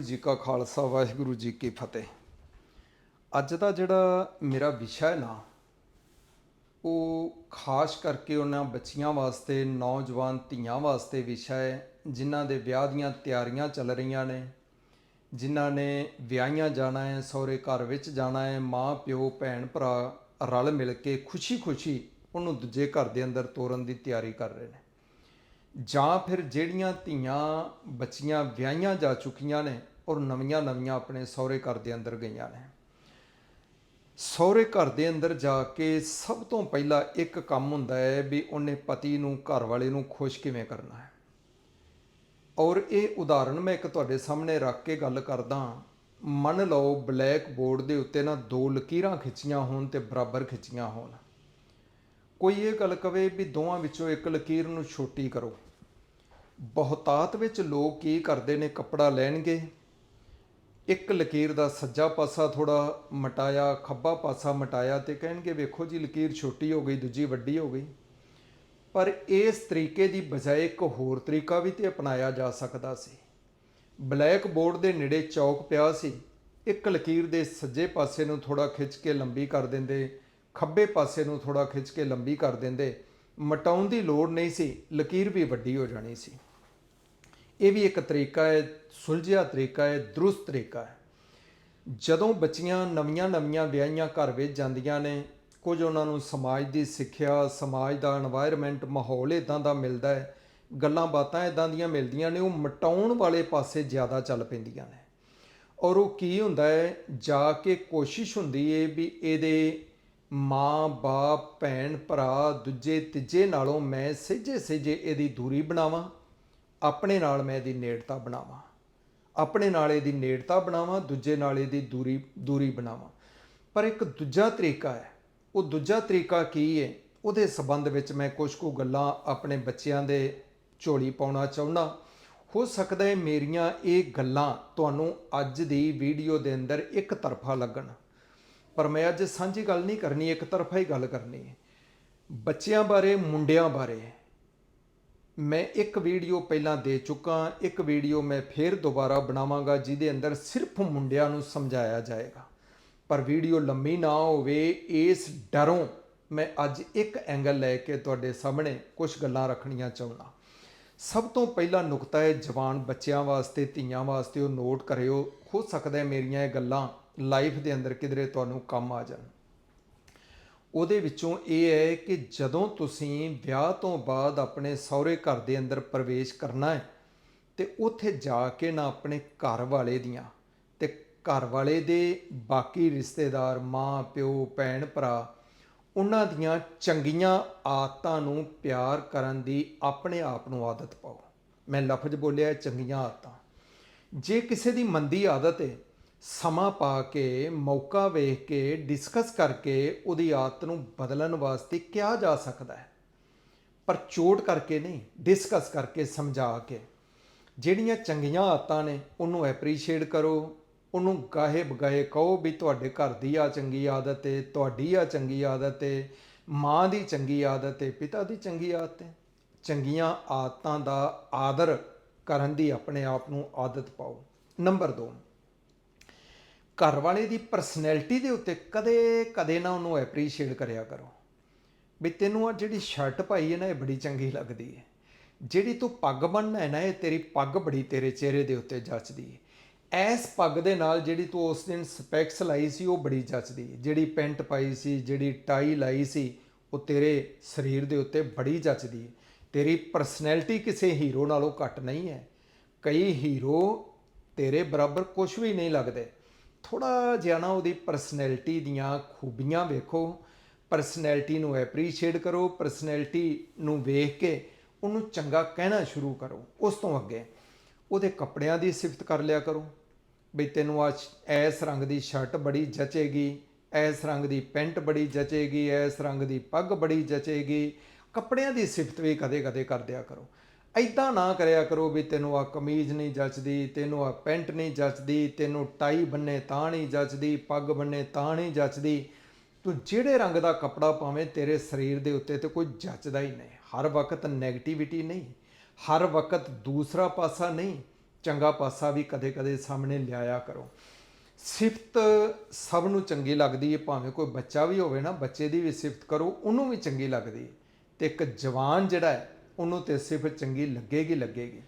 ਵਾਹਿਗੁਰੂ ਜੀ ਕਾ ਖਾਲਸਾ, ਵਾਹਿਗੁਰੂ ਜੀ ਕੀ ਫਤਿਹ। ਅੱਜ ਦਾ ਜਿਹੜਾ ਮੇਰਾ ਵਿਸ਼ਾ ਹੈ ਨਾ, ਉਹ ਖਾਸ ਕਰਕੇ ਉਹਨਾਂ ਬੱਚੀਆਂ ਵਾਸਤੇ, ਨੌਜਵਾਨ ਧੀਆਂ ਵਾਸਤੇ ਵਿਸ਼ਾ ਹੈ, ਜਿਨ੍ਹਾਂ ਦੇ ਵਿਆਹ ਦੀਆਂ ਤਿਆਰੀਆਂ ਚੱਲ ਰਹੀਆਂ ਨੇ, ਜਿਨ੍ਹਾਂ ਨੇ ਵਿਆਹੀਆਂ ਜਾਣਾ ਹੈ, ਸਹੁਰੇ ਘਰ ਵਿੱਚ ਜਾਣਾ ਹੈ, ਮਾਂ, ਪਿਓ, ਭੈਣ, ਭਰਾ ਰਲ ਮਿਲ ਕੇ ਖੁਸ਼ੀ-ਖੁਸ਼ੀ ਉਹਨੂੰ ਦੂਜੇ ਘਰ ਦੇ ਅੰਦਰ ਤੋਰਨ ਦੀ ਤਿਆਰੀ ਕਰ ਰਹੇ ਨੇ। ਜਾਂ ਫਿਰ ਜਿਹੜੀਆਂ ਧੀਆਂ ਬੱਚੀਆਂ ਵਿਆਹੀਆਂ ਜਾ ਚੁੱਕੀਆਂ ਨੇ ਔਰ ਨਵੀਆਂ-ਨਵੀਆਂ ਆਪਣੇ ਸਹੁਰੇ ਘਰ ਦੇ ਅੰਦਰ ਗਈਆਂ ਨੇ। ਸਹੁਰੇ ਘਰ ਦੇ ਅੰਦਰ ਜਾ ਕੇ ਸਭ ਤੋਂ ਪਹਿਲਾਂ ਇੱਕ ਕੰਮ ਹੁੰਦਾ ਹੈ ਵੀ ਉਹਨੇ ਪਤੀ ਨੂੰ, ਘਰ ਵਾਲੇ ਨੂੰ ਖੁਸ਼ ਕਿਵੇਂ ਕਰਨਾ ਹੈ। ਔਰ ਇਹ ਉਦਾਹਰਣ ਮੈਂ ਇੱਕ ਤੁਹਾਡੇ ਸਾਹਮਣੇ ਰੱਖ ਕੇ ਗੱਲ ਕਰਦਾ ਮੰਨ ਲਓ ਬਲੈਕ ਬੋਰਡ ਦੇ ਉੱਤੇ ਨਾ ਦੋ ਲਕੀਰਾਂ ਖਿੱਚੀਆਂ ਹੋਣ ਤੇ ਬਰਾਬਰ ਖਿੱਚੀਆਂ ਹੋਣ। ਕੋਈ ਇਹ ਗੱਲ ਕਵੇ ਵੀ ਦੋਵਾਂ ਵਿੱਚੋਂ ਇੱਕ ਲਕੀਰ ਨੂੰ ਛੋਟੀ ਕਰੋ। ਬਹੁਤਾਤ ਵਿੱਚ ਲੋਕ ਕੀ ਕਰਦੇ ਨੇ? ਕੱਪੜਾ ਲੈਣਗੇ। ਇੱਕ ਲਕੀਰ ਦਾ ਸੱਜਾ ਪਾਸਾ ਥੋੜਾ ਮਟਾਇਆ, ਖੱਬਾ ਪਾਸਾ ਮਟਾਇਆ ਤੇ ਕਹਿਣਗੇ, ਵੇਖੋ ਜੀ, ਲਕੀਰ ਛੋਟੀ ਹੋ ਗਈ, ਦੂਜੀ ਵੱਡੀ ਹੋ ਗਈ। ਪਰ ਇਸ ਤਰੀਕੇ ਦੀ ਬਜਾਏ ਇੱਕ ਹੋਰ ਤਰੀਕਾ ਵੀ ਤੇ ਅਪਣਾਇਆ ਜਾ ਸਕਦਾ ਸੀ। ਬਲੈਕ ਬੋਰਡ ਦੇ ਨੇੜੇ ਚੌਕ ਪਿਆ ਸੀ। ਇੱਕ ਲਕੀਰ ਦੇ ਸੱਜੇ ਪਾਸੇ ਨੂੰ ਥੋੜਾ ਖਿੱਚ ਕੇ ਲੰਬੀ ਕਰ ਦਿੰਦੇ, ਖੱਬੇ ਪਾਸੇ ਨੂੰ ਥੋੜਾ ਖਿੱਚ ਕੇ ਲੰਬੀ ਕਰ ਦਿੰਦੇ। ਮਟਾਉਣ ਦੀ ਲੋੜ ਨਹੀਂ ਸੀ, ਲਕੀਰ ਵੀ ਵੱਡੀ ਹੋ ਜਾਣੀ ਸੀ। ਇਹ ਵੀ ਇੱਕ ਤਰੀਕਾ ਹੈ, ਸੁਲਝਿਆ ਤਰੀਕਾ ਹੈ, ਦਰੁਸਤ ਤਰੀਕਾ ਹੈ। ਜਦੋਂ ਬੱਚੀਆਂ ਨਵੀਆਂ-ਨਵੀਆਂ ਵਿਆਹੀਆਂ ਘਰ ਵਿੱਚ ਜਾਂਦੀਆਂ ਨੇ, ਕੁਝ ਉਹਨਾਂ ਨੂੰ ਸਮਾਜ ਦੀ ਸਿੱਖਿਆ, ਸਮਾਜ ਦਾ এনवायरमेंट ਮਾਹੌਲ ਇਦਾਂ ਦਾ ਮਿਲਦਾ ਹੈ, ਗੱਲਾਂ ਬਾਤਾਂ ਇਦਾਂ ਦੀਆਂ ਮਿਲਦੀਆਂ ਨੇ, ਉਹ ਮਟਾਉਣ ਵਾਲੇ ਪਾਸੇ ਜ਼ਿਆਦਾ ਚੱਲ ਪੈਂਦੀਆਂ ਨੇ। ਔਰ ਉਹ ਕੀ ਹੁੰਦਾ ਹੈ, ਜਾ ਕੇ ਕੋਸ਼ਿਸ਼ ਹੁੰਦੀ ਹੈ ਵੀ ਇਹਦੇ ਮਾਂ, ਬਾਪ, ਭੈਣ, ਭਰਾ, ਦੂਜੇ, ਤੀਜੇ ਨਾਲੋਂ ਮੈਂ ਸਿੱਜੇ ਸਿੱਜੇ ਇਹਦੀ ਦੂਰੀ ਬਣਾਵਾਂ। ਆਪਣੇ ਨਾਲ ਮੈਂ ਇਹਦੀ ਨੇੜਤਾ ਬਣਾਵਾਂ। ਆਪਣੇ ਨਾਲ ਇਹਦੀ ਨੇੜਤਾ ਬਣਾਵਾਂ, ਦੂਜੇ ਨਾਲ ਇਹਦੀ ਦੂਰੀ ਦੂਰੀ ਬਣਾਵਾਂ। ਪਰ ਇੱਕ ਦੂਜਾ ਤਰੀਕਾ ਹੈ। ਉਹ ਦੂਜਾ ਤਰੀਕਾ ਕੀ ਹੈ ਉਹਦੇ ਸਬੰਧ ਵਿੱਚ ਮੈਂ ਕੁਝ ਕੁ ਗੱਲਾਂ ਆਪਣੇ ਬੱਚਿਆਂ ਦੇ ਝੋਲੀ ਪਾਉਣਾ ਚਾਹੁੰਦਾ। ਹੋ ਸਕਦਾ ਹੈ ਮੇਰੀਆਂ ਇਹ ਗੱਲਾਂ ਤੁਹਾਨੂੰ ਅੱਜ ਦੀ ਵੀਡੀਓ ਦੇ ਅੰਦਰ ਇੱਕ ਤਰਫਾ ਲੱਗਣ। ਪਰ ਮੈਂ ਅੱਜ ਸਾਂਝੀ ਗੱਲ ਨਹੀਂ ਕਰਨੀ, ਇੱਕ ਤਰਫਾ ਹੀ ਗੱਲ ਕਰਨੀ ਹੈ ਬੱਚਿਆਂ ਬਾਰੇ, ਮੁੰਡਿਆਂ ਬਾਰੇ। ਮੈਂ ਇੱਕ ਵੀਡੀਓ ਪਹਿਲਾਂ ਦੇ ਚੁੱਕਾ, ਇੱਕ ਵੀਡੀਓ ਮੈਂ ਫੇਰ ਦੁਬਾਰਾ ਬਣਾਵਾਂਗਾ, ਜਿਹਦੇ ਅੰਦਰ ਸਿਰਫ ਮੁੰਡਿਆਂ ਨੂੰ ਸਮਝਾਇਆ ਜਾਏਗਾ। ਪਰ ਵੀਡੀਓ ਲੰਮੀ ਨਾ ਹੋਵੇ, ਇਸ ਡਰੋਂ ਮੈਂ ਅੱਜ ਇੱਕ ਐਂਗਲ ਲੈ ਕੇ ਤੁਹਾਡੇ ਸਾਹਮਣੇ ਕੁਝ ਗੱਲਾਂ ਰੱਖਣੀਆਂ ਚਾਹੁੰਦਾ। ਸਭ ਤੋਂ ਪਹਿਲਾ ਨੁਕਤਾ ਹੈ ਜਵਾਨ ਬੱਚਿਆਂ ਵਾਸਤੇ, ਧੀਆਂ ਵਾਸਤੇ, ਉਹ ਨੋਟ ਕਰਿਓ, ਹੋ ਸਕਦਾ ਮੇਰੀਆਂ ਇਹ ਗੱਲਾਂ ਲਾਈਫ ਦੇ ਅੰਦਰ ਕਿਧਰੇ ਤੁਹਾਨੂੰ ਕੰਮ ਆ ਜਾਣ। ਉਹਦੇ ਵਿੱਚੋਂ ਇਹ ਹੈ ਕਿ ਜਦੋਂ ਤੁਸੀਂ ਵਿਆਹ ਤੋਂ ਬਾਅਦ ਆਪਣੇ ਸਹੁਰੇ ਘਰ ਦੇ ਅੰਦਰ ਪ੍ਰਵੇਸ਼ ਕਰਨਾ ਹੈ, ਤੇ ਉੱਥੇ ਜਾ ਕੇ ਨਾ ਆਪਣੇ ਘਰ ਵਾਲੇ ਦੀਆਂ, ਤੇ ਘਰ ਵਾਲੇ ਦੇ ਬਾਕੀ ਰਿਸ਼ਤੇਦਾਰ, ਮਾਂ, ਪਿਓ, ਭੈਣ, ਭਰਾ, ਉਹਨਾਂ ਦੀਆਂ ਚੰਗੀਆਂ ਆਦਤਾਂ ਨੂੰ ਪਿਆਰ ਕਰਨ ਦੀ ਆਪਣੇ ਆਪ ਨੂੰ ਆਦਤ ਪਾਓ। ਮੈਂ ਲਫ਼ਜ਼ ਬੋਲਿਆ ਚੰਗੀਆਂ ਆਦਤਾਂ। ਜੇ ਕਿਸੇ ਦੀ ਮੰਦੀ ਆਦਤ ਹੈ ਸਮਾਂ ਪਾ ਕੇ, ਮੌਕਾ ਵੇਖ ਕੇ ਡਿਸਕਸ ਕਰਕੇ ਉਹਦੀ ਆਦਤ ਨੂੰ ਬਦਲਣ ਵਾਸਤੇ ਕਿਹਾ ਜਾ ਸਕਦਾ ਹੈ। ਪਰ ਚੋਟ ਕਰਕੇ ਨਹੀਂ ਡਿਸਕਸ ਕਰਕੇ ਸਮਝਾ ਕੇ। ਜਿਹੜੀਆਂ ਚੰਗੀਆਂ ਆਦਤਾਂ ਨੇ, ਉਹਨੂੰ ਐਪਰੀਸ਼ੀਏਟ ਕਰੋ। ਉਹਨੂੰ ਗਾਹੇ ਬਗਾਏ ਕਹੋ ਵੀ ਤੁਹਾਡੇ ਘਰ ਦੀ ਆ ਚੰਗੀ ਆਦਤ ਏ, ਤੁਹਾਡੀ ਆ ਚੰਗੀ ਆਦਤ ਏ, ਮਾਂ ਦੀ ਚੰਗੀ ਆਦਤ ਏ, ਪਿਤਾ ਦੀ ਚੰਗੀ ਆਦਤ ਏ। ਚੰਗੀਆਂ ਆਦਤਾਂ ਦਾ ਆਦਰ ਕਰਨ ਦੀ ਆਪਣੇ ਆਪ ਨੂੰ ਆਦਤ ਪਾਓ। ਨੰਬਰ 2 ਘਰ ਵਾਲੇ ਦੀ ਪਰਸਨੈਲਿਟੀ ਦੇ ਉੱਤੇ ਕਦੇ ਕਦੇ ਨਾ ਉਹਨੂੰ ਐਪਰੀਸ਼ੀਏਟ ਕਰਿਆ ਕਰੋ। ਵੀ ਤੈਨੂੰ ਆ ਜਿਹੜੀ ਸ਼ਰਟ ਪਾਈ ਹੈ ਨਾ, ਇਹ ਬੜੀ ਚੰਗੀ ਲੱਗਦੀ ਹੈ। ਜਿਹੜੀ ਤੂੰ ਪੱਗ ਬੰਨ੍ਹਣਾ ਹੈ ਨਾ, ਇਹ ਤੇਰੀ ਪੱਗ ਬੜੀ ਤੇਰੇ ਚਿਹਰੇ ਦੇ ਉੱਤੇ ਜੱਚਦੀ ਹੈ। ਐਸ ਪੱਗ ਦੇ ਨਾਲ ਜਿਹੜੀ ਤੂੰ ਉਸ ਦਿਨ ਸਪੈਕਸ ਲਾਈ ਸੀ, ਉਹ ਬੜੀ ਜੱਚਦੀ ਹੈ। ਜਿਹੜੀ ਪੈਂਟ ਪਾਈ ਸੀ, ਜਿਹੜੀ ਟਾਈ ਲਾਈ ਸੀ, ਉਹ ਤੇਰੇ ਸਰੀਰ ਦੇ ਉੱਤੇ ਬੜੀ ਜੱਚਦੀ ਹੈ। ਤੇਰੀ ਪਰਸਨੈਲਿਟੀ ਕਿਸੇ ਹੀਰੋ ਨਾਲੋਂ ਘੱਟ ਨਹੀਂ ਹੈ। ਕਈ ਹੀਰੋ ਤੇਰੇ ਬਰਾਬਰ ਕੁਝ ਵੀ ਨਹੀਂ ਲੱਗਦੇ। ਥੋੜਾ ਜਿਹਾ ਨਾ ਉਹਦੀ ਪਰਸਨੈਲਿਟੀ ਦੀਆਂ ਖੂਬੀਆਂ ਵੇਖੋ। ਪਰਸਨੈਲਿਟੀ ਨੂੰ ਐਪਰੀਸ਼ੀਏਟ ਕਰੋ ਪਰਸਨੈਲਿਟੀ ਨੂੰ ਵੇਖ ਕੇ ਉਹਨੂੰ ਚੰਗਾ ਕਹਿਣਾ ਸ਼ੁਰੂ ਕਰੋ, ਉਸ ਤੋਂ ਅੱਗੇ। ਉਹਦੇ ਕੱਪੜਿਆਂ ਦੀ ਸਿਫਤ ਕਰ ਲਿਆ ਕਰੋ। ਵੀ ਤੈਨੂੰ ਆ ਐਸ ਰੰਗ ਦੀ ਸ਼ਰਟ ਬੜੀ ਜਚੇਗੀ, ਐਸ ਰੰਗ ਦੀ ਪੈਂਟ ਬੜੀ ਜਚੇਗੀ, ਐਸ ਰੰਗ ਦੀ ਪੱਗ ਬੜੀ ਜਚੇਗੀ। ਕੱਪੜਿਆਂ ਦੀ ਸਿਫਤ ਵੀ ਕਦੇ-ਕਦੇ ਕਰ ਦਿਆ ਕਰੋ। ਐਦਾਂ ਨਾ ਕਰਿਆ ਕਰੋ ਵੀ ਤੈਨੂੰ ਆ ਕਮੀਜ਼ ਨਹੀਂ ਜੱਚਦੀ, ਤੈਨੂੰ ਆ ਪੈਂਟ ਨਹੀਂ ਜੱਚਦੀ, ਤੈਨੂੰ ਟਾਈ ਬੰਨੇ ਤਾਂ ਨਹੀਂ ਜੱਚਦੀ, ਪੱਗ ਬੰਨੇ ਤਾਂ ਨਹੀਂ ਜੱਚਦੀ। ਤੂੰ ਜਿਹੜੇ ਰੰਗ ਦਾ ਕੱਪੜਾ ਪਾਵੇਂ ਤੇਰੇ ਸਰੀਰ ਦੇ ਉੱਤੇ ਤੇ ਕੋਈ ਜੱਚਦਾ ਹੀ ਨਹੀਂ। ਹਰ ਵਕਤ 네ਗੇਟਿਵਿਟੀ ਨਹੀਂ, ਹਰ ਵਕਤ ਦੂਸਰਾ ਪਾਸਾ ਨਹੀਂ, ਚੰਗਾ ਪਾਸਾ ਵੀ ਕਦੇ-ਕਦੇ ਸਾਹਮਣੇ ਲਿਆਇਆ ਕਰੋ। ਸਿਫਤ ਸਭ ਨੂੰ ਚੰਗੀ ਲੱਗਦੀ ਹੈ ਭਾਵੇਂ ਕੋਈ ਬੱਚਾ ਵੀ ਹੋਵੇ ਨਾ, ਬੱਚੇ ਦੀ ਵੀ ਸਿਫਤ ਕਰੋ, ਉਹਨੂੰ ਵੀ ਚੰਗੀ ਲੱਗਦੀ ਹੈ ਤੇ ਇੱਕ ਜਵਾਨ ਜਿਹੜਾ ਹੈ ਉਹਨੂੰ ਤੇ ਸਿਫਤ ਚੰਗੀ ਲੱਗੇਗੀ ਲੱਗੇਗੀ।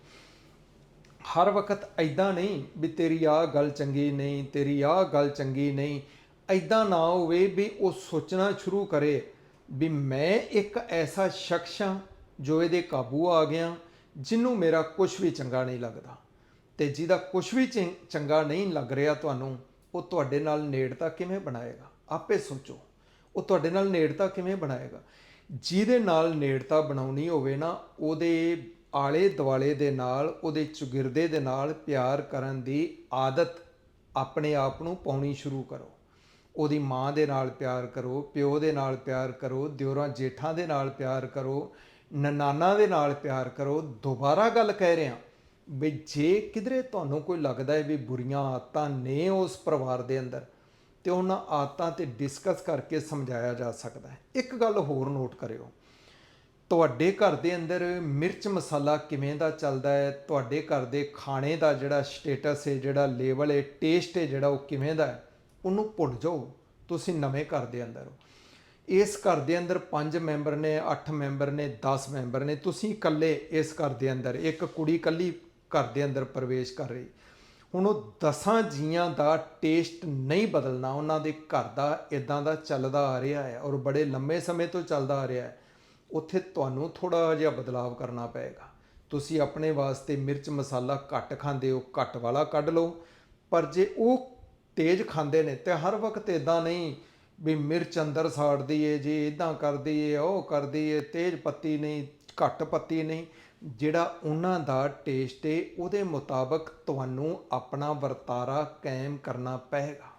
ਹਰ ਵਕਤ ਐਦਾਂ ਨਹੀਂ ਵੀ ਤੇਰੀ ਆਹ ਗੱਲ ਚੰਗੀ ਨਹੀਂ, ਤੇਰੀ ਆਹ ਗੱਲ ਚੰਗੀ ਨਹੀਂ। ਐਦਾਂ ਨਾ ਹੋਵੇ ਵੀ ਉਹ ਸੋਚਣਾ ਸ਼ੁਰੂ ਕਰੇ ਵੀ ਮੈਂ ਇੱਕ ਐਸਾ ਸ਼ਖਸ ਹਾਂ ਜੋ ਇਹਦੇ ਕਾਬੂ ਆ ਗਿਆ ਜਿਹਨੂੰ ਮੇਰਾ ਕੁਝ ਵੀ ਚੰਗਾ ਨਹੀਂ ਲੱਗਦਾ। ਤੇ ਜਿਹਦਾ ਕੁਝ ਵੀ ਚੰਗਾ ਨਹੀਂ ਲੱਗ ਰਿਹਾ ਤੁਹਾਨੂੰ, ਉਹ ਤੁਹਾਡੇ ਨਾਲ ਨੇੜਤਾ ਕਿਵੇਂ ਬਣਾਏਗਾ? ਆਪੇ ਸੋਚੋ। ਉਹ ਤੁਹਾਡੇ ਨਾਲ ਨੇੜਤਾ ਕਿਵੇਂ ਬਣਾਏਗਾ? ਜਿਹਦੇ ਨਾਲ ਨੇੜਤਾ ਬਣਾਉਣੀ ਹੋਵੇ ਨਾ, ਉਹਦੇ ਆਲੇ ਦੁਆਲੇ ਦੇ ਨਾਲ, ਉਹਦੇ ਚੁਗਿਰਦੇ ਦੇ ਨਾਲ ਪਿਆਰ ਕਰਨ ਦੀ ਆਦਤ ਆਪਣੇ ਆਪ ਨੂੰ ਪਾਉਣੀ ਸ਼ੁਰੂ ਕਰੋ। ਉਹਦੀ ਮਾਂ ਦੇ ਨਾਲ ਪਿਆਰ ਕਰੋ, ਪਿਓ ਦੇ ਨਾਲ ਪਿਆਰ ਕਰੋ, ਦਿਓਰਾਂ ਜੇਠਾਂ ਦੇ ਨਾਲ ਪਿਆਰ ਕਰੋ ਨਨਾਨਾ ਦੇ ਨਾਲ ਪਿਆਰ ਕਰੋ। ਦੁਬਾਰਾ ਗੱਲ ਕਹਿ ਰਿਹਾ, ਵੀ ਜੇ ਕਿਧਰੇ ਤੁਹਾਨੂੰ ਕੋਈ ਲੱਗਦਾ ਹੈ ਵੀ ਬੁਰੀਆਂ ਆਦਤਾਂ ਨੇ ਉਸ ਪਰਿਵਾਰ ਦੇ ਅੰਦਰ ਤੇ ਉਹਨਾਂ ਆਦਤਾਂ ਤੇ ਡਿਸਕਸ ਕਰਕੇ ਸਮਝਾਇਆ ਜਾ ਸਕਦਾ ਹੈ। ਇੱਕ ਗੱਲ ਹੋਰ ਨੋਟ ਕਰਿਓ। ਤੁਹਾਡੇ ਘਰ ਦੇ ਅੰਦਰ ਮਿਰਚ ਮਸਾਲਾ ਕਿਵੇਂ ਦਾ ਚੱਲਦਾ ਹੈ? ਤੁਹਾਡੇ ਘਰ ਦੇ ਖਾਣੇ ਦਾ ਜਿਹੜਾ ਸਟੇਟਸ ਹੈ, ਜਿਹੜਾ ਲੈਵਲ ਹੈ ਟੇਸਟ ਹੈ ਜਿਹੜਾ ਉਹ ਕਿਵੇਂ ਦਾ ਹੈ, ਉਹਨੂੰ ਭੁੱਲ ਜਾਓ। ਤੁਸੀਂ ਨਵੇਂ ਘਰ ਦੇ ਅੰਦਰ ਹੋ। ਇਸ ਘਰ ਦੇ ਅੰਦਰ 5 ਮੈਂਬਰ ਨੇ 8 ਮੈਂਬਰ ਨੇ 10 ਮੈਂਬਰ ਨੇ, ਤੁਸੀਂ ਇਕੱਲੇ ਇਸ ਘਰ ਦੇ ਅੰਦਰ, ਇੱਕ ਕੁੜੀ ਇਕੱਲੀ ਘਰ ਦੇ ਅੰਦਰ ਪ੍ਰਵੇਸ਼ ਕਰ ਰਹੀ। ਹੁਣ ਉਹ ਦਸਾਂ ਜੀਆਂ ਦਾ ਟੇਸਟ ਨਹੀਂ ਬਦਲਣਾ, ਉਹਨਾਂ ਦੇ ਘਰ ਦਾ ਇਦਾਂ ਦਾ ਚੱਲਦਾ ਆ ਰਿਹਾ ਹੈ ਔਰ ਬੜੇ ਲੰਮੇ ਸਮੇਂ ਤੋਂ ਚੱਲਦਾ ਆ ਰਿਹਾ ਹੈ, ਉੱਥੇ ਤੁਹਾਨੂੰ ਥੋੜਾ ਜਿਹਾ ਬਦਲਾਵ ਕਰਨਾ ਪਏਗਾ। ਤੁਸੀਂ ਆਪਣੇ ਵਾਸਤੇ ਮਿਰਚ ਮਸਾਲਾ ਘੱਟ ਖਾਂਦੇ ਹੋ, ਘੱਟ ਵਾਲਾ ਕੱਢ ਲਓ, ਪਰ ਜੇ ਉਹ ਤੇਜ਼ ਖਾਂਦੇ ਨੇ ਤੇ ਹਰ ਵਕਤ ਇਦਾਂ ਨਹੀਂ ਵੀ ਮਿਰਚ ਅੰਦਰ ਸਾੜਦੀ ਏ, ਜੀ ਇਦਾਂ ਕਰਦੀ ਏ, ਉਹ ਕਰਦੀ ਏ, ਤੇਜ਼ ਪੱਤੀ ਨਹੀਂ, ਘੱਟ ਪੱਤੀ ਨਹੀਂ ਜਿਹੜਾ ਉਹਨਾਂ ਦਾ ਟੇਸਟ ਏ, ਉਹਦੇ ਮੁਤਾਬਕ ਤੁਹਾਨੂੰ ਆਪਣਾ ਵਰਤਾਰਾ ਕਾਇਮ ਕਰਨਾ ਪਏਗਾ।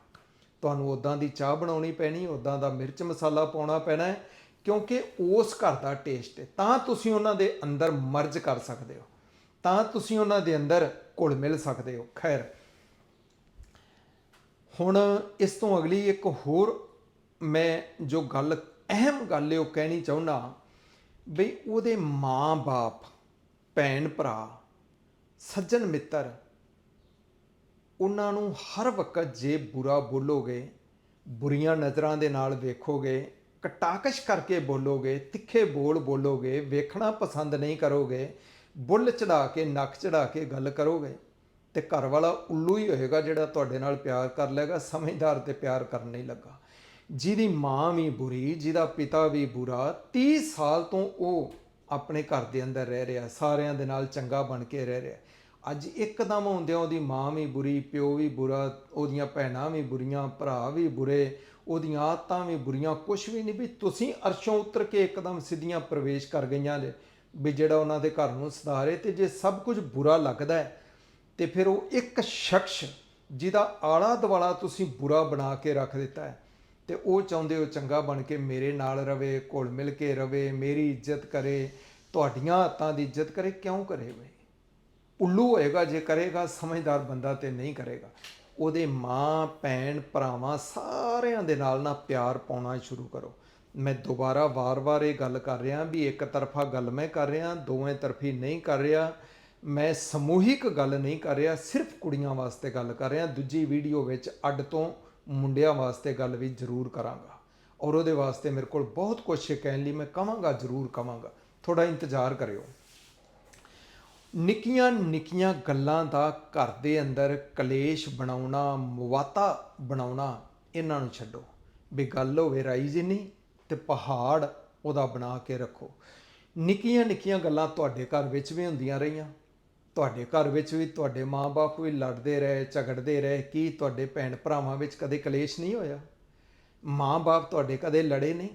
ਤੁਹਾਨੂੰ ਉਦਾਂ ਦੀ ਚਾਹ ਬਣਾਉਣੀ ਪੈਣੀ ਉਦਾਂ ਦਾ ਮਿਰਚ ਮਸਾਲਾ ਪਾਉਣਾ ਪੈਣਾ ਹੈ ਕਿਉਂਕਿ ਉਸ ਘਰ ਦਾ ਟੇਸਟ ਹੈ ਤਾਂ ਤੁਸੀਂ ਉਹਨਾਂ ਦੇ ਅੰਦਰ ਮਰਜ ਕਰ ਸਕਦੇ ਹੋ। ਤਾਂ ਤੁਸੀਂ ਉਹਨਾਂ ਦੇ ਅੰਦਰ ਘੁਲ ਮਿਲ ਸਕਦੇ ਹੋ। ਖੈਰ, ਹੁਣ ਇਸ ਤੋਂ ਅਗਲੀ ਇੱਕ ਹੋਰ ਮੈਂ ਜੋ ਗੱਲ, ਅਹਿਮ ਗੱਲ ਹੈ ਉਹ ਕਹਿਣੀ ਚਾਹੁੰਦਾ ਬਈ ਉਹਦੇ ਮਾਂ-ਬਾਪ ਭੈਣ ਭਰਾ, ਸੱਜਣ ਮਿੱਤਰ, ਉਹਨਾਂ ਨੂੰ ਹਰ ਵਕਤ ਜੇ ਬੁਰਾ ਬੋਲੋਗੇ, ਬੁਰੀਆਂ ਨਜ਼ਰਾਂ ਦੇ ਨਾਲ ਵੇਖੋਗੇ, ਕਟਾਕਸ਼ ਕਰਕੇ ਬੋਲੋਗੇ, ਤਿੱਖੇ ਬੋਲ ਬੋਲੋਗੇ, ਵੇਖਣਾ ਪਸੰਦ ਨਹੀਂ ਕਰੋਗੇ, ਬੁੱਲ ਚੜਾ ਕੇ, ਨੱਕ ਚੜਾ ਕੇ ਗੱਲ ਕਰੋਗੇ, ਤੇ ਘਰ ਵਾਲਾ ਉੱਲੂ ਹੀ ਹੋਏਗਾ ਜਿਹੜਾ ਤੁਹਾਡੇ ਨਾਲ ਪਿਆਰ ਕਰ ਲੇਗਾ ਸਮਝਦਾਰ ਤੇ ਪਿਆਰ ਕਰਨ ਨਹੀਂ ਲੱਗਾ। ਜਿਹਦੀ ਮਾਂ ਵੀ ਬੁਰੀ, ਜਿਹਦਾ ਪਿਤਾ ਵੀ ਬੁਰਾ 30 ਸਾਲ ਤੋਂ ਉਹ ਆਪਣੇ ਘਰ ਦੇ ਅੰਦਰ ਰਹਿ ਰਿਹਾ, ਸਾਰਿਆਂ ਦੇ ਨਾਲ ਚੰਗਾ ਬਣ ਕੇ ਰਹਿ ਰਿਹਾ। ਅੱਜ ਇੱਕਦਮ ਹੁੰਦਿਆਂ ਉਹਦੀ ਮਾਂ ਵੀ ਬੁਰੀ, ਪਿਓ ਵੀ ਬੁਰਾ, ਉਹਦੀਆਂ ਭੈਣਾਂ ਵੀ ਬੁਰੀਆਂ, ਭਰਾ ਵੀ ਬੁਰੇ, ਉਹਦੀਆਂ ਆਦਤਾਂ ਵੀ ਬੁਰੀਆਂ ਕੁਝ ਵੀ ਨਹੀਂ ਵੀ ਤੁਸੀਂ ਅਰਸ਼ੋਂ ਉਤਰ ਕੇ ਇੱਕਦਮ ਸਿੱਧੀਆਂ ਪ੍ਰਵੇਸ਼ ਕਰ ਗਈਆਂ ਜੇ। ਵੀ ਜਿਹੜਾ ਉਹਨਾਂ ਦੇ ਘਰ ਨੂੰ ਸੁਧਾਰੇ ਤੇ ਜੇ ਸਭ ਕੁਝ ਬੁਰਾ ਲੱਗਦਾ ਹੈ, ਤੇ ਫਿਰ ਉਹ ਇੱਕ ਸ਼ਖਸ ਜਿਹਦਾ ਆਲਾ ਦਵਾਲਾ ਤੁਸੀਂ ਬੁਰਾ ਬਣਾ ਕੇ ਰੱਖ ਦਿੱਤਾ ਹੈ। ਤੇ ਉਹ ਚਾਹੁੰਦੇ ਹੋ ਚੰਗਾ ਬਣ ਕੇ ਮੇਰੇ ਨਾਲ ਰਵੇ, ਘੁਲ ਮਿਲ ਕੇ ਰਵੇ, ਮੇਰੀ ਇੱਜ਼ਤ ਕਰੇ, ਤੁਹਾਡੀਆਂ ਹੱਥਾਂ ਦੀ ਇੱਜ਼ਤ ਕਰੇ, ਕਿਉਂ ਕਰੇ ਬਈ ਉੱਲੂ ਹੋਏਗਾ, ਜੇ ਕਰੇਗਾ, ਸਮਝਦਾਰ ਬੰਦਾ ਤੇ ਨਹੀਂ ਕਰੇਗਾ। ਉਹਦੇ ਮਾਂ, ਭੈਣ, ਭਰਾਵਾਂ ਸਾਰਿਆਂ ਦੇ ਨਾਲ ਨਾ ਪਿਆਰ ਪਾਉਣਾ ਸ਼ੁਰੂ ਕਰੋ। ਮੈਂ ਦੁਬਾਰਾ ਵਾਰ-ਵਾਰ ਇਹ ਗੱਲ ਕਰ ਰਿਹਾ ਵੀ ਇੱਕ ਤਰਫਾ ਗੱਲ ਮੈਂ ਕਰ ਰਿਹਾ, ਦੋਵੇਂ ਤਰਫੀ ਨਹੀਂ ਕਰ ਰਿਹਾ। ਮੈਂ ਸਮੂਹਿਕ ਗੱਲ ਨਹੀਂ ਕਰ ਰਿਹਾ, ਸਿਰਫ ਕੁੜੀਆਂ ਵਾਸਤੇ ਗੱਲ ਕਰ ਰਿਹਾ। ਦੂਜੀ ਵੀਡੀਓ ਵਿੱਚ ਅੱਡ ਤੋਂ ਮੁੰਡਿਆਂ ਵਾਸਤੇ ਗੱਲ ਵੀ ਜ਼ਰੂਰ ਕਰਾਂਗਾ। ਔਰ ਉਹਦੇ ਵਾਸਤੇ ਮੇਰੇ ਕੋਲ ਬਹੁਤ ਕੁਝ ਹੈ, ਕਹਿਣ ਲਈ ਮੈਂ ਕਵਾਂਗਾ ਜ਼ਰੂਰ ਕਵਾਂਗਾ ਥੋੜਾ ਇੰਤਜ਼ਾਰ ਕਰਿਓ। ਨਿੱਕੀਆਂ ਨਿੱਕੀਆਂ ਗੱਲਾਂ ਦਾ ਘਰ ਦੇ ਅੰਦਰ ਕਲੇਸ਼ ਬਣਾਉਣਾ, ਮਵਾਤਾ ਬਣਾਉਣਾ, ਇਹਨਾਂ ਨੂੰ ਛੱਡੋ। ਵੀ ਗੱਲ ਹੋਵੇ ਰਾਈ ਜਿੰਨੀ ਤੇ ਪਹਾੜ ਉਹਦਾ ਬਣਾ ਕੇ ਰੱਖੋ। ਨਿੱਕੀਆਂ ਨਿੱਕੀਆਂ ਗੱਲਾਂ ਤੁਹਾਡੇ ਘਰ ਵਿੱਚ ਵੀ ਹੁੰਦੀਆਂ ਰਹੀਆਂ। ਤੁਹਾਡੇ ਘਰ ਵਿੱਚ ਵੀ, ਤੁਹਾਡੇ ਮਾਪੇ ਵੀ ਲੜਦੇ ਰਹੇ, ਝਗੜਦੇ ਰਹੇ, ਕੀ ਤੁਹਾਡੇ ਭੈਣ ਭਰਾਵਾਂ ਵਿੱਚ ਕਦੇ ਕਲੇਸ਼ ਨਹੀਂ ਹੋਇਆ? ਮਾਂ-ਬਾਪ ਤੁਹਾਡੇ ਕਦੇ ਲੜੇ ਨਹੀਂ?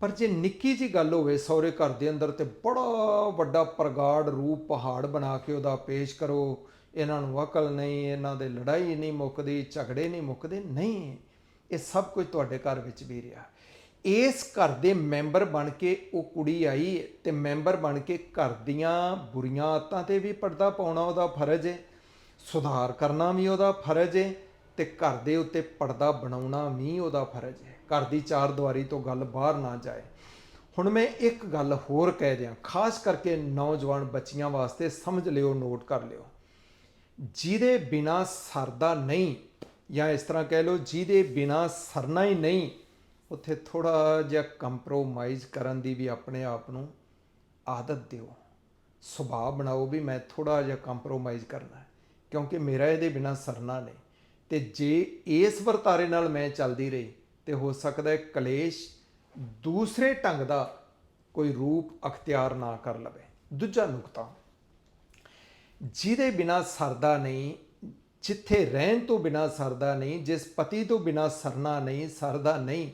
ਪਰ ਜੇ ਨਿੱਕੀ ਜੀ ਗੱਲ ਹੋਵੇ, ਸਹੁਰੇ ਘਰ ਦੇ ਅੰਦਰ ਤੇ ਬੜਾ ਵੱਡਾ ਪ੍ਰਗਾੜ ਰੂਪ ਪਹਾੜ ਬਣਾ ਕੇ ਉਹਦਾ ਪੇਸ਼ ਕਰੋ, ਇਹਨਾਂ ਨੂੰ ਅਕਲ ਨਹੀਂ, ਇਹਨਾਂ ਦੇ ਲੜਾਈ ਨਹੀਂ ਮੁੱਕਦੀ, ਝਗੜੇ ਨਹੀਂ ਮੁੱਕਦੇ, ਨਹੀਂ। ਇਹ ਸਭ ਕੁਝ ਤੁਹਾਡੇ ਘਰ ਵਿੱਚ ਵੀ ਰਿਹਾ। ਇਸ ਘਰ ਦੇ ਮੈਂਬਰ ਬਣ ਕੇ ਉਹ ਕੁੜੀ ਆਈ ਤੇ ਮੈਂਬਰ ਬਣ ਕੇ ਘਰ ਦੀਆਂ ਬੁਰੀਆਂ ਆਦਤਾਂ ਤੇ ਵੀ ਪਰਦਾ ਪਾਉਣਾ ਉਹਦਾ ਫਰਜ਼ ਹੈ ਸੁਧਾਰ ਕਰਨਾ ਵੀ ਉਹਦਾ ਫਰਜ਼ ਹੈ ਤੇ ਘਰ ਦੇ ਉੱਤੇ ਪਰਦਾ ਬਣਾਉਣਾ ਵੀ ਉਹਦਾ ਫਰਜ਼ ਹੈ ਘਰ ਦੀ ਚਾਰ ਦੀਵਾਰੀ ਤੋਂ ਗੱਲ ਬਾਹਰ ਨਾ ਜਾਏ। ਹੁਣ ਮੈਂ ਇੱਕ ਗੱਲ ਹੋਰ ਕਹਿ ਦਿਆਂ, ਖਾਸ ਕਰਕੇ ਨੌਜਵਾਨ ਬੱਚੀਆਂ ਵਾਸਤੇ ਸਮਝ ਲਿਓ, ਨੋਟ ਕਰ ਲਿਓ। ਜਿਹਦੇ ਬਿਨਾ ਸਰਦਾ ਨਹੀਂ ਜਾਂ ਇਸ ਤਰ੍ਹਾਂ ਕਹਿ ਲਓ ਜਿਹਦੇ ਬਿਨਾ ਸਰਨਾ ਹੀ ਨਹੀਂ ਉੱਥੇ ਥੋੜਾ ਜਿਹਾ ਕੰਪਰੋਮਾਈਜ਼ ਕਰਨ ਦੀ ਵੀ ਆਪਣੇ ਆਪ ਨੂੰ ਆਦਤ ਦਿਓ। ਸੁਭਾਅ ਬਣਾਓ ਵੀ ਮੈਂ ਥੋੜਾ ਜਿਹਾ ਕੰਪਰੋਮਾਈਜ਼ ਕਰਨਾ ਕਿਉਂਕਿ ਮੇਰਾ ਇਹਦੇ ਬਿਨਾ ਸਰਨਾ ਨਹੀਂ। ਤੇ ਜੇ ਇਸ ਵਰਤਾਰੇ ਨਾਲ ਮੈਂ ਚੱਲਦੀ ਰਹੀ, ਤੇ ਹੋ ਸਕਦਾ ਹੈ ਕਲੇਸ਼ ਦੂਸਰੇ ਢੰਗ ਦਾ ਕੋਈ ਰੂਪ ਅਖਤਿਆਰ ਨਾ ਕਰ ਲਵੇ। ਦੂਜਾ ਨੁਕਤਾ, ਜਿਹਦੇ ਬਿਨਾ ਸਰਦਾ ਨਹੀਂ, ਜਿੱਥੇ ਰਹਿਣ ਤੋਂ ਬਿਨਾ ਸਰਦਾ ਨਹੀਂ, ਜਿਸ ਪਤੀ ਤੋਂ ਬਿਨਾ ਸਰਨਾ ਨਹੀਂ, ਸਰਦਾ ਨਹੀਂ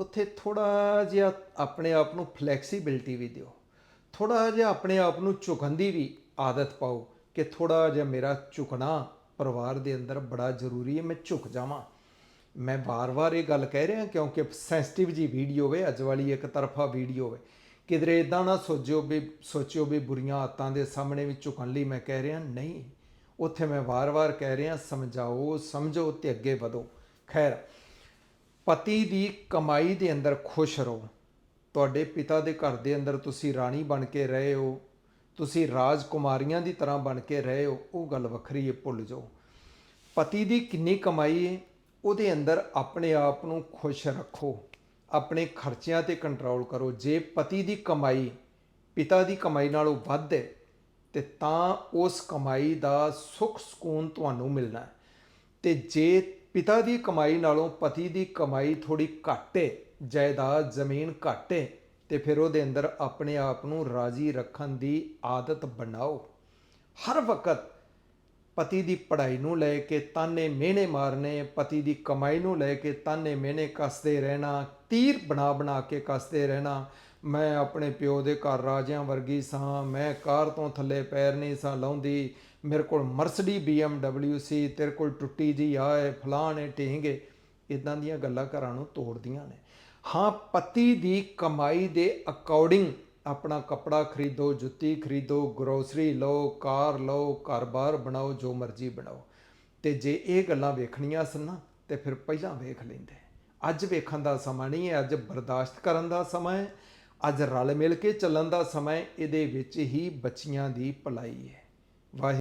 ਉੱਥੇ ਥੋੜਾ ਜਿਹਾ ਆਪਣੇ ਆਪ ਨੂੰ ਫਲੈਕਸੀਬਿਲਟੀ ਵੀ ਦਿਓ। ਥੋੜਾ ਜਿਹਾ ਆਪਣੇ ਆਪ ਨੂੰ ਝੁਕਣ ਦੀ ਵੀ ਆਦਤ ਪਾਓ ਕਿ ਥੋੜਾ ਜਿਹਾ ਮੇਰਾ ਝੁਕਣਾ ਪਰਿਵਾਰ ਦੇ ਅੰਦਰ ਬੜਾ ਜ਼ਰੂਰੀ ਹੈ, ਮੈਂ ਝੁਕ ਜਾਵਾਂ। ਮੈਂ ਵਾਰ-ਵਾਰ ਇਹ ਗੱਲ ਕਹਿ ਰਿਹਾ ਕਿਉਂਕਿ ਸੈਂਸਿਟਿਵ ਜੀ ਵੀਡੀਓ ਹੋਵੇ ਅੱਜ ਵਾਲੀ ਇੱਕ ਤਰਫਾ ਵੀਡੀਓ ਹੋਵੇ ਕਿਧਰੇ ਇਦਾਂ ਨਾ ਸੋਚਿਓ ਵੀ ਸੋਚਿਓ ਵੀ ਬੁਰੀਆਂ ਆਦਤਾਂ ਦੇ ਸਾਹਮਣੇ ਵੀ ਝੁਕਣ ਲਈ ਮੈਂ ਕਹਿ ਰਿਹਾ, ਨਹੀਂ। ਉੱਥੇ ਮੈਂ ਵਾਰ-ਵਾਰ ਕਹਿ ਰਿਹਾ, ਸਮਝਾਓ, ਸਮਝੋ ਤੇ ਅੱਗੇ ਵਧੋ। ਖੈਰ ਪਤੀ ਦੀ ਕਮਾਈ ਦੇ ਅੰਦਰ ਖੁਸ਼ ਰਹੋ। ਤੁਹਾਡੇ ਪਿਤਾ ਦੇ ਘਰ ਦੇ ਅੰਦਰ ਤੁਸੀਂ ਰਾਣੀ ਬਣ ਕੇ ਰਹੇ ਹੋ। ਤੁਸੀਂ ਰਾਜਕੁਮਾਰੀਆਂ ਦੀ ਤਰ੍ਹਾਂ ਬਣ ਕੇ ਰਹੇ ਹੋ। ਉਹ ਗੱਲ ਵੱਖਰੀ ਹੈ, ਭੁੱਲ ਜਾਓ। ਪਤੀ ਦੀ ਕਿੰਨੀ ਕਮਾਈ ਹੈ, ਉਹਦੇ ਅੰਦਰ ਆਪਣੇ ਆਪ ਨੂੰ ਖੁਸ਼ ਰੱਖੋ। ਆਪਣੇ ਖਰਚਿਆਂ ਤੇ ਕੰਟਰੋਲ ਕਰੋ। ਜੇ ਪਤੀ ਦੀ ਕਮਾਈ ਪਿਤਾ ਦੀ ਕਮਾਈ ਨਾਲੋਂ ਵੱਧ ਹੈ, ਤੇ ਤਾਂ ਉਸ ਕਮਾਈ ਦਾ ਸੁੱਖ ਸਕੂਨ ਤੁਹਾਨੂੰ ਮਿਲਣਾ ਹੈ। ਤੇ ਜੇ ਪਿਤਾ ਦੀ ਕਮਾਈ ਨਾਲੋਂ ਪਤੀ ਦੀ ਕਮਾਈ ਥੋੜੀ ਘੱਟ ਏ, ਜਾਇਦਾਦ ਜ਼ਮੀਨ ਘੱਟ ਏ, ਤੇ ਫਿਰ ਉਹਦੇ ਅੰਦਰ ਆਪਣੇ ਆਪ ਨੂੰ ਰਾਜ਼ੀ ਰੱਖਣ ਦੀ ਆਦਤ ਬਣਾਓ। ਹਰ ਵਕਤ ਪਤੀ ਦੀ ਪੜ੍ਹਾਈ ਨੂੰ ਲੈ ਕੇ ਤਾਨੇ ਮਿਹਣੇ ਮਾਰਨੇ, ਪਤੀ ਦੀ ਕਮਾਈ ਨੂੰ ਲੈ ਕੇ ਤਾਨੇ ਮਿਹਣੇ ਕੱਸਦੇ ਰਹਿਣਾ, ਤੀਰ ਬਣਾ ਬਣਾ ਕੇ ਕੱਸਦੇ ਰਹਿਣਾ, ਮੈਂ ਆਪਣੇ ਪਿਓ ਦੇ ਘਰ ਰਾਜਿਆਂ ਵਰਗੀ ਸਾਂ, ਮੈਂ ਕਾਰ ਤੋਂ ਥੱਲੇ ਪੈਰ ਨਹੀਂ ਸਾਂ ਲਾਉਂਦੀ ਮੇਰੇ ਕੋਲ ਮਰਸਡੀ BMW ਸੀ, ਤੇਰੇ ਕੋਲ ਟੁੱਟੀ ਜੀ ਆਏ ਫਲਾਣੇ ਢੀਂਗੇ ਇਦਾਂ ਦੀਆਂ ਗੱਲਾਂ ਘਰਾਂ ਨੂੰ ਤੋੜਦੀਆਂ ਨੇ। ਹਾਂ, ਪਤੀ ਦੀ ਕਮਾਈ ਦੇ ਅਕੋਰਡਿੰਗ ਆਪਣਾ ਕੱਪੜਾ ਖਰੀਦੋ, ਜੁੱਤੀ ਖਰੀਦੋ ਗਰੋਸਰੀ ਲਓ, ਕਾਰ ਲਓ, ਘਰ-ਬਾਰ ਬਣਾਓ, ਜੋ ਮਰਜ਼ੀ ਬਣਾਓ। ਤੇ ਜੇ ਇਹ ਗੱਲਾਂ ਵੇਖਣੀਆਂ ਸਨ ਨਾ, ਤੇ ਫਿਰ ਪਹਿਲਾਂ ਵੇਖ ਲੈਂਦੇ। ਅੱਜ ਵੇਖਣ ਦਾ ਸਮਾਂ ਨਹੀਂ ਹੈ, ਅੱਜ ਬਰਦਾਸ਼ਤ ਕਰਨ ਦਾ ਸਮਾਂ ਹੈ, ਅੱਜ ਰਲ ਮਿਲ ਕੇ ਚੱਲਣ ਦਾ ਸਮਾਂ ਹੈ, ਇਹਦੇ ਵਿੱਚ ਹੀ ਬੱਚੀਆਂ ਦੀ ਭਲਾਈ ਹੈ। ਵਾਹਿ